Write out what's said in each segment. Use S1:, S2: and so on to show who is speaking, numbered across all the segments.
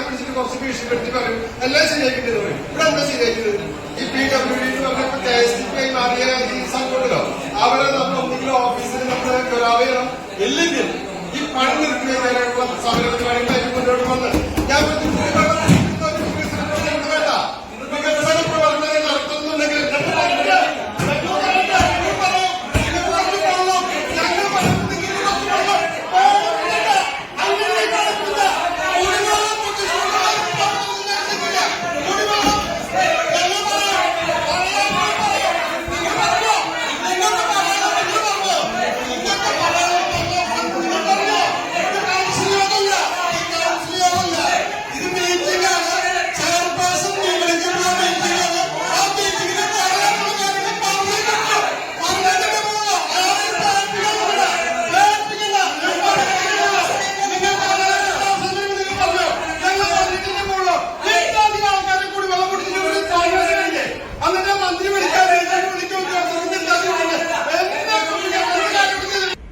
S1: ആൾക്കാർ വിളിച്ചിട്ട് കുറച്ച് ഭീഷണിപ്പെടുത്തി പറയും. എല്ലാം ശരിയാക്കിട്ട് പറയും. ഇവിടെ എന്താ ശരിയാക്കിയത്? ഈ പി ഡബ്ല്യു ഡി പറഞ്ഞപ്പോൾ തേസ്റ്റിക്കായി മാറിയ ഈ സംഘമുണ്ടല്ലോ അവരെ നമ്മൾ ഒന്നെങ്കിലും ഓഫീസിൽ നമ്മൾ ഒരാളെ ഇല്ലെങ്കിൽ ഈ പണി നിർത്തി കഴിഞ്ഞാലുള്ള സമരത്തിന് വേണ്ടി മുന്നോട്ട് വന്ന് ഞാൻ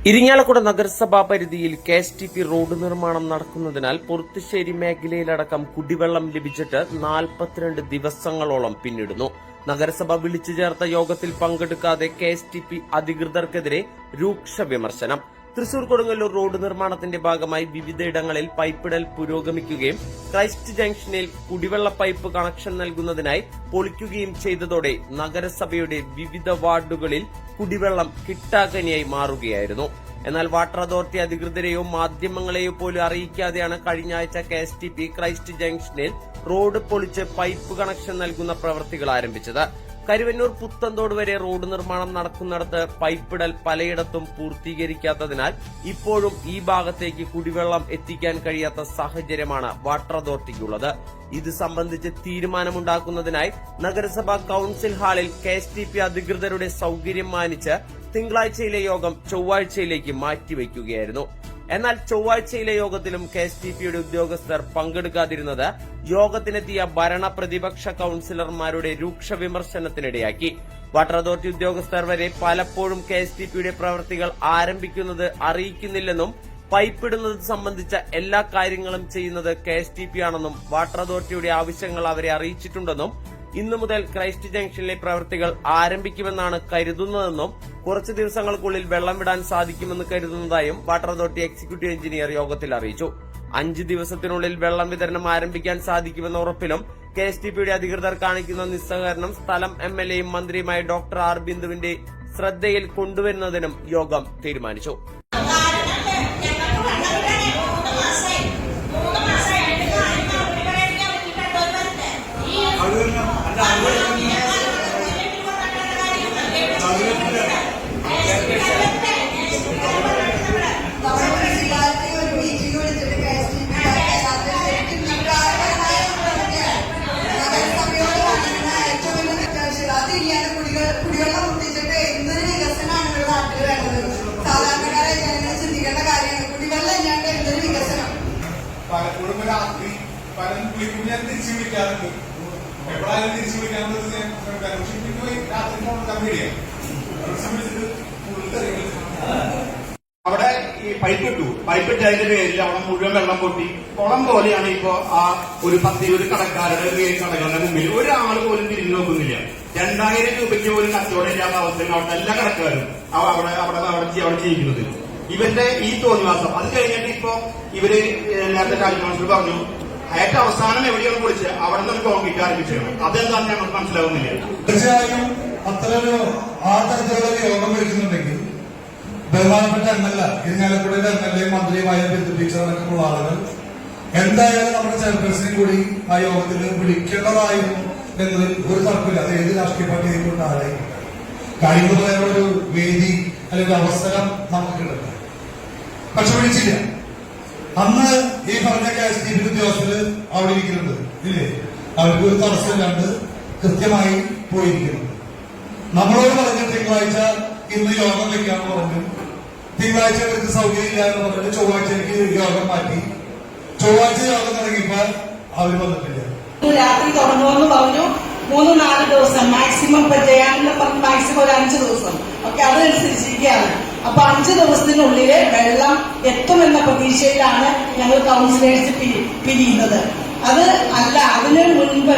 S2: ഇരിങ്ങാലക്കുട നഗരസഭാ പരിധിയിൽ K S T P road നിർമ്മാണം നടക്കുന്നതിനാൽ പുറത്തുശ്ശേരി മേഖലയിലടക്കം കുടിവെള്ളം ലഭിച്ചിട്ട് നാൽപ്പത്തിരണ്ട് ദിവസങ്ങളോളം പിന്നിടുന്നു. നഗരസഭ വിളിച്ചു ചേർത്ത യോഗത്തിൽ പങ്കെടുക്കാതെ കെ എസ് ടി പി അധികൃതർക്കെതിരെ രൂക്ഷ വിമർശനം. തൃശൂർ കൊടുങ്ങല്ലൂർ റോഡ് നിർമ്മാണത്തിന്റെ ഭാഗമായി വിവിധയിടങ്ങളിൽ പൈപ്പിടൽ പുരോഗമിക്കുകയും ക്രൈസ്റ്റ് ജംഗ്ഷനിൽ കുടിവെള്ള പൈപ്പ് കണക്ഷൻ നൽകുന്നതിനായി പൊളിക്കുകയും ചെയ്തതോടെ നഗരസഭയുടെ വിവിധ വാർഡുകളിൽ കുടിവെള്ളം കിട്ടാക്കനിയായി മാറുകയായിരുന്നു. എന്നാൽ വാട്ടർ അതോറിറ്റി അധികൃതരെയോ മാധ്യമങ്ങളെയോ പോലും അറിയിക്കാതെയാണ് കഴിഞ്ഞ ആഴ്ച K S T P Christ ജംഗ്ഷനിൽ റോഡ് പൊളിച്ച് പൈപ്പ് കണക്ഷൻ നൽകുന്ന പ്രവൃത്തികൾ ആരംഭിച്ചത്. കരുവന്നൂർ പുത്തന്തോട് വരെ റോഡ് നിർമ്മാണം നടക്കുന്നിടത്ത് പൈപ്പിടൽ പലയിടത്തും പൂർത്തീകരിക്കാത്തതിനാൽ ഇപ്പോഴും ഈ ഭാഗത്തേക്ക് കുടിവെള്ളം എത്തിക്കാൻ കഴിയാത്ത സാഹചര്യമാണ് വാട്ടർ അതോറിറ്റിക്കുള്ളത്. ഇത് സംബന്ധിച്ച് തീരുമാനമുണ്ടാക്കുന്നതിനായി നഗരസഭാ കൌൺസിൽ ഹാളിൽ കെ അധികൃതരുടെ സൌകര്യം മാനിച്ച് തിങ്കളാഴ്ചയിലെ യോഗം ചൊവ്വാഴ്ചയിലേക്ക് മാറ്റിവെക്കുകയായിരുന്നു. എന്നാൽ ചൊവ്വാഴ്ചയിലെ യോഗത്തിലും കെ എസ് ടി പിയുടെ ഉദ്യോഗസ്ഥർ പങ്കെടുക്കാതിരുന്നത് യോഗത്തിനെത്തിയ ഭരണ പ്രതിപക്ഷ കൌൺസിലർമാരുടെ രൂക്ഷ വിമർശനത്തിനിടയാക്കി. വാട്ടർ അതോറിറ്റി ഉദ്യോഗസ്ഥർ വരെ പലപ്പോഴും കെ എസ് ടി പിയുടെ പ്രവൃത്തികൾ ആരംഭിക്കുന്നത് അറിയിക്കുന്നില്ലെന്നും പൈപ്പ് ഇടുന്നത് സംബന്ധിച്ച എല്ലാ കാര്യങ്ങളും ചെയ്യുന്നത് കെ എസ് ടി പി ആണെന്നും വാട്ടർ അതോറിറ്റിയുടെ ആവശ്യങ്ങൾ അവരെ അറിയിച്ചിട്ടുണ്ടെന്നും ഇന്നു മുതൽ ക്രൈസ്റ്റ് ജംഗ്ഷനിലെ പ്രവൃത്തികൾ ആരംഭിക്കുമെന്നാണ് കരുതുന്നതെന്നും കുറച്ചു ദിവസങ്ങൾക്കുള്ളിൽ വെള്ളം വിടാൻ സാധിക്കുമെന്ന് കരുതുന്നതായും വാട്ടർ അതോറിറ്റി എക്സിക്യൂട്ടീവ് എഞ്ചിനീയർ യോഗത്തിൽ അറിയിച്ചു. അഞ്ച് ദിവസത്തിനുള്ളിൽ വെള്ളം വിതരണം ആരംഭിക്കാൻ സാധിക്കുമെന്ന ഉറപ്പിലും കെ എസ് ടി പിയുടെ അധികൃതർ കാണിക്കുന്ന നിസ്സഹകരണം സ്ഥലം എം എൽ എയും മന്ത്രിയുമായ ഡോക്ടർ ആർ ബിന്ദുവിന്റെ ശ്രദ്ധയിൽ കൊണ്ടുവരുന്നതിനും യോഗം തീരുമാനിച്ചു
S1: പലരും തിരിച്ചു വിളിക്കാറുണ്ട് എപ്പോഴായാലും തിരിച്ചു വിളിക്കാറുണ്ട് പക്ഷെ പോയി രാത്രി ഫോൺ
S3: അവിടെ ഈ പൈപ്പ് ഇട്ടു. പൈപ്പ് ഇട്ടതിന്റെ പേരിൽ അവിടെ മുഴുവൻ വെള്ളം പൊട്ടി. കുളം പോലെയാണ് ഇപ്പോ ആ ഒരു പത്ത് ഒരു കടക്കാരുടെ കടകളുടെ മുമ്പിൽ. ഒരാൾ പോലും തിരിഞ്ഞു നോക്കുന്നില്ല. രണ്ടായിരം രൂപയ്ക്ക് പോലും കച്ചവടം ഇല്ലാത്ത അവസ്ഥയിൽ അവിടെ എല്ലാ കടക്കാരും അവ- അവിടെ അവിടെ അവിടെ അവിടെ ജീവിക്കുന്നത്. ഇവന്റെ ഈ തോന്നിവാസം. അത് കഴിഞ്ഞിട്ട് ഇപ്പോ ഇവർ നേരത്തെ കാര്യം കൗൺസിൽ പറഞ്ഞു ഏറ്റവും അവസാനം എവിടെയാണ് വിളിച്ച് അവിടെ നിന്ന് കോൺക്രീറ്റ് ആരംഭിച്ചത് അതെന്താണെന്ന് ഞങ്ങൾക്ക് മനസ്സിലാവുന്നില്ല.
S4: തീർച്ചയായും അത്തരമൊരു ആ തരത്തിലുള്ള യോഗം വിളിക്കുന്നുണ്ടെങ്കിൽ ബഹുമാനപ്പെട്ട എം എൽ എ ഇരിങ്ങാലക്കുടയിലെ എം എൽ എ മന്ത്രിയുമായ അടക്കമുള്ള ആളുകൾ എന്തായാലും നമ്മുടെ ചെയർപേഴ്സണെ കൂടി ആ യോഗത്തിൽ വിളിക്കേണ്ടതായിരുന്നു എന്നതിൽ ഒരു തർക്കമില്ല. അത് ഏത് രാഷ്ട്രീയ പാർട്ടി ആയിക്കൊണ്ട് ആരായിരിക്കും കഴിയുന്ന ഒരു വേദി അല്ലെങ്കിൽ അവസരം നമുക്ക് കിട്ടുന്നത് പക്ഷെ വിളിച്ചില്ല. അന്ന് ഈ പറഞ്ഞ കെ എസ് ടി പി ഉദ്യോഗസ്ഥര് അവിടെ ഇരിക്കുന്നുണ്ട് ഇല്ലേ? അവർക്ക് ഒരു തടസ്സമില്ലാണ്ട് കൃത്യമായി പോയിരിക്കുന്നു. നമ്മളോട് പറഞ്ഞ തിങ്കളാഴ്ച ഇന്ന് യോഗം വെക്കാന്ന് പറഞ്ഞു. തിങ്കളാഴ്ച അവർക്ക് സൗകര്യമില്ല എന്ന് പറഞ്ഞിട്ട് ചൊവ്വാഴ്ചയ്ക്ക് യോഗം മാറ്റി. ചൊവ്വാഴ്ച യോഗം തുടങ്ങിയപ്പോ അവർ വന്നിട്ടില്ല.
S5: രാത്രി തുടങ്ങുമെന്ന് പറഞ്ഞു. മൂന്ന് നാല് ദിവസം മാക്സിമം ഇപ്പൊ ജയാനന്ദ പറഞ്ഞു മാക്സിമം ഒരു അഞ്ച് ദിവസം. ഒക്കെ അതനുസരിച്ചിരിക്കുകയാണ്. അപ്പൊ അഞ്ചു ദിവസത്തിനുള്ളിൽ വെള്ളം എത്തുമെന്ന പ്രതീക്ഷയിലാണ് ഞങ്ങൾ കൗൺസിലേഴ്സ് പിരിയുന്നത്. അത് അല്ല അതിന് മുൻപ്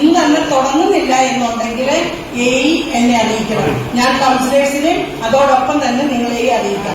S5: ഇന്ന് തന്നെ തുടങ്ങുന്നില്ല എന്നുണ്ടെങ്കിൽ എ എന്നെ അറിയിക്കണം. ഞാൻ കൗൺസിലേഴ്സിനെയും അതോടൊപ്പം തന്നെ നിങ്ങളെയും അറിയിക്കാം.